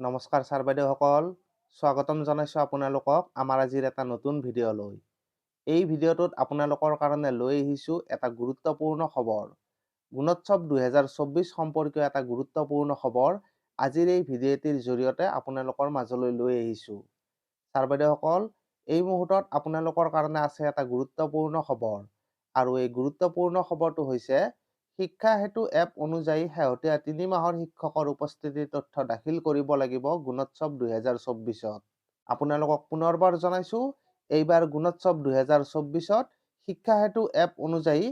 নমস্কাৰ ছাৰ বাইদেউসকল স্বাগতম জনাইছোঁ আপোনালোকক আমাৰ আজিৰ এটা নতুন ভিডিঅ'লৈ এই ভিডিঅ'টোত আপোনালোকৰ কাৰণে লৈ আহিছোঁ এটা গুৰুত্বপূৰ্ণ খবৰ। গুণোৎসৱ দুহেজাৰ চৌব্বিছ সম্পৰ্কীয় এটা গুৰুত্বপূৰ্ণ খবৰ আজিৰ এই ভিডিঅ'টিৰ জৰিয়তে আপোনালোকৰ মাজলৈ লৈ আহিছোঁ। ছাৰ বাইদেউসকল এই মুহূৰ্তত আপোনালোকৰ কাৰণে আছে এটা গুৰুত্বপূৰ্ণ খবৰ। আৰু এই গুৰুত্বপূৰ্ণ খবৰটো হৈছে শিক্ষা হেতু এপ অনুযায়ী শেহতীয়া তিনি মাহৰ শিক্ষকৰ উপস্থিতিৰ তথ্য দাখিল কৰিব লাগিব গুণোৎসৱ দুহেজাৰ চৌব্বিছত আপোনালোকক পুনৰবাৰ জনাইছোঁ এইবাৰ গুণোৎসৱ দুহেজাৰ চৌব্বিছত শিক্ষা হেতু এপ অনুযায়ী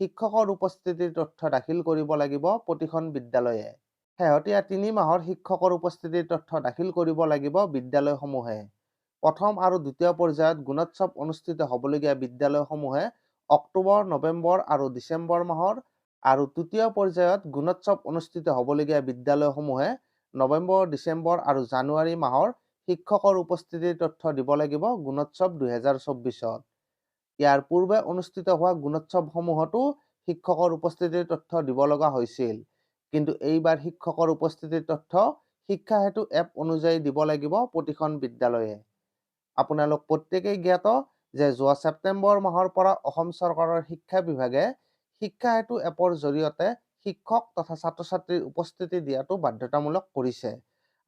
শিক্ষকৰ উপস্থিতিৰ তথ্য দাখিল কৰিব লাগিব প্ৰতিখন বিদ্যালয়ে। শেহতীয়া তিনি মাহৰ শিক্ষকৰ উপস্থিতিৰ তথ্য দাখিল কৰিব লাগিব বিদ্যালয়সমূহে। প্ৰথম আৰু দ্বিতীয় পৰ্যায়ত গুণোৎসৱ অনুষ্ঠিত হ'বলগীয়া বিদ্যালয়সমূহে অক্টোবৰ নৱেম্বৰ আৰু ডিচেম্বৰ মাহৰ আৰু তৃতীয় পৰ্যায়ত গুণোৎসৱ অনুষ্ঠিত হ'বলগীয়া বিদ্যালয়সমূহে নৱেম্বৰ ডিচেম্বৰ আৰু জানুৱাৰী মাহৰ শিক্ষকৰ উপস্থিতিৰ তথ্য দিব লাগিব গুণোৎসৱ দুহেজাৰ চৌব্বিছত। ইয়াৰ পূৰ্বে অনুষ্ঠিত হোৱা গুণোৎসৱসমূহতো শিক্ষকৰ উপস্থিতিৰ তথ্য দিব লগা হৈছিল। কিন্তু এইবাৰ শিক্ষকৰ উপস্থিতিৰ তথ্য শিক্ষা হেতু এপ অনুযায়ী দিব লাগিব প্ৰতিখন বিদ্যালয়ে। আপোনালোক প্ৰত্যেকেই জ্ঞাত যে যোৱা ছেপ্টেম্বৰ মাহৰ পৰা অসম চৰকাৰৰ শিক্ষা বিভাগে শিক্ষা হেতু এপৰ জৰিয়তে শিক্ষক তথা ছাত্ৰ ছাত্ৰীৰ উপস্থিতি দিয়াটো বাধ্যতামূলক কৰিছে।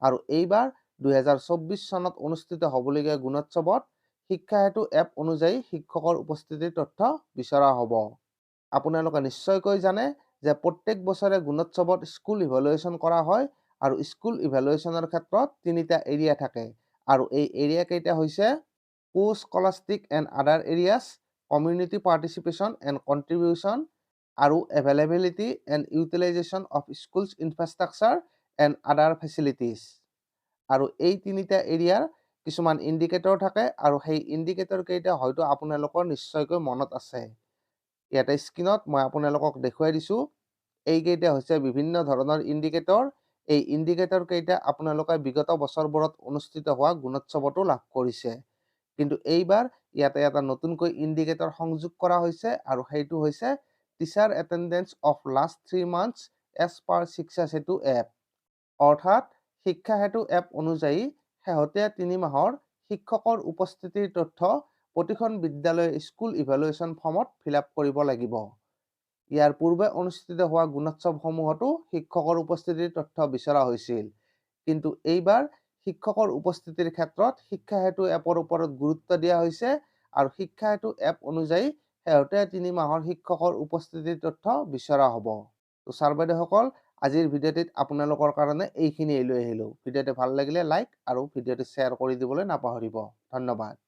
আৰু এইবাৰ দুহেজাৰ চৌব্বিছ চনত অনুষ্ঠিত হ'বলগীয়া গুণোৎসৱত শিক্ষা হেতু এপ অনুযায়ী শিক্ষকৰ উপস্থিতিৰ তথ্য বিচৰা হ'ব। আপোনালোকে নিশ্চয়কৈ জানে যে প্ৰত্যেক বছৰে গুণোৎসৱত স্কুল ইভেলুৱেশ্যন কৰা হয় আৰু স্কুল ইভেলুৱেশ্যনৰ ক্ষেত্ৰত তিনিটা এৰিয়া থাকে। আৰু এই এৰিয়া কেইটা হৈছে post scholastic and other areas community participation and contribution আৰু availability and utilization of schools infrastructure and other facilities আৰু এই তিনিটা এৰিয়াৰ কিছুমান ইণ্ডিকেটৰ থাকে আৰু সেই ইণ্ডিকেটৰ কেইটা হয়তো আপোনালোকৰ নিশ্চয়কৈ মনত আছে। ইয়াতে স্ক্ৰীণত মই আপোনালোকক দেখুৱাই দিছোঁ। এইকেইটা হৈছে বিভিন্ন ধৰণৰ ইণ্ডিকেটৰ এই ইণ্ডিকেটৰ কেইটা আপোনালোকে বিগত বছৰবোৰত অনুষ্ঠিত হোৱা গুণোৎসৱতো লাভ কৰিছে। কিন্তু এইবাৰ ইয়াতে এটা নতুনকৈ ইণ্ডিকেটৰ সংযোগ কৰা হৈছে আৰু সেইটো হৈছে teacher attendance of last three months as per Shiksha Setu app অৰ্থাৎ শিক্ষা সেতু এপ অনুযায়ী শেহতীয়া তিনি মাহৰ শিক্ষকৰ উপস্থিতিৰ তথ্য প্ৰতিখন বিদ্যালয়ৰ স্কুল ইভেলুৱেশ্যন ফৰ্মত ফিল আপ কৰিব লাগিব। ইয়াৰ পূৰ্বে অনুষ্ঠিত হোৱা গুণোৎসৱসমূহতো শিক্ষকৰ উপস্থিতিৰ তথ্য বিচৰা হৈছিল। কিন্তু এইবাৰ শিক্ষকৰ উপস্থিতিৰ ক্ষেত্ৰত শিক্ষা সেতু এপৰ ওপৰত গুৰুত্ব দিয়া হৈছে আৰু শিক্ষা সেতু এপ অনুযায়ী শেহতীয়া তিনি মাহৰ শিক্ষকৰ উপস্থিতিৰ তথ্য বিচৰা হ'ব। তো ছাৰ বাইদেউসকল আজিৰ ভিডিঅ'টিত আপোনালোকৰ কাৰণে এইখিনিয়ে লৈ আহিলোঁ। ভিডিঅ'টি ভাল লাগিলে লাইক আৰু ভিডিঅ'টি শ্বেয়াৰ কৰি দিবলৈ নাপাহৰিব। ধন্যবাদ।